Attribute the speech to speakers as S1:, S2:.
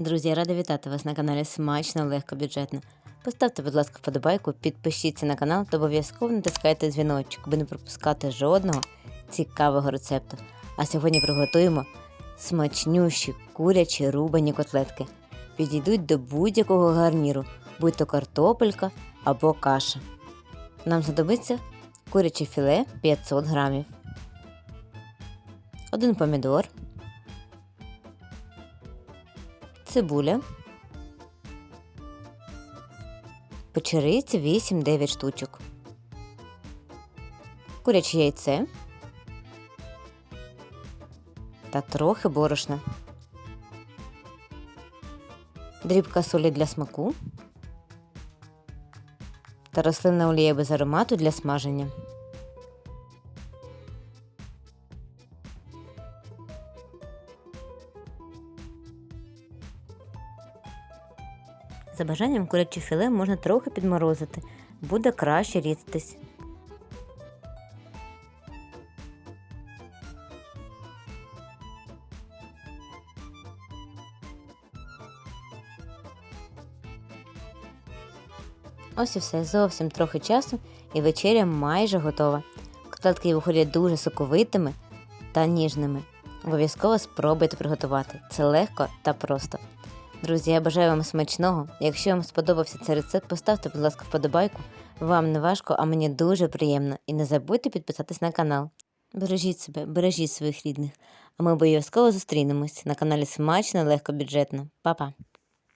S1: Друзі, я рада вітати вас на каналі Смачно, легко, бюджетно. Поставте, будь ласка, вподобайку, підпишіться на канал та обов'язково натискайте дзвіночок, аби не пропускати жодного цікавого рецепту. А сьогодні приготуємо смачнющі курячі рубані котлетки. Підійдуть до будь-якого гарніру, будь то картопелька або каша. Нам знадобиться куряче філе 500 грамів, один помідор, цибуля, печериці 8-9 штучок, куряче яйце. Та трохи борошна, дрібка солі для смаку. Та рослинна олія без аромату для смаження. За бажанням куряче філе можна трохи підморозити, буде краще різатись. Ось і все, зовсім трохи часу, і вечеря майже готова. Котлетки виходять дуже соковитими та ніжними. Обов'язково спробуйте приготувати. Це легко та просто. Друзі, я бажаю вам смачного. Якщо вам сподобався цей рецепт, поставте, будь ласка, вподобайку. Вам не важко, а мені дуже приємно. І не забудьте підписатись на канал. Бережіть себе, бережіть своїх рідних. А ми обов'язково зустрінемось на каналі Смачно, легко, бюджетно. Па-па!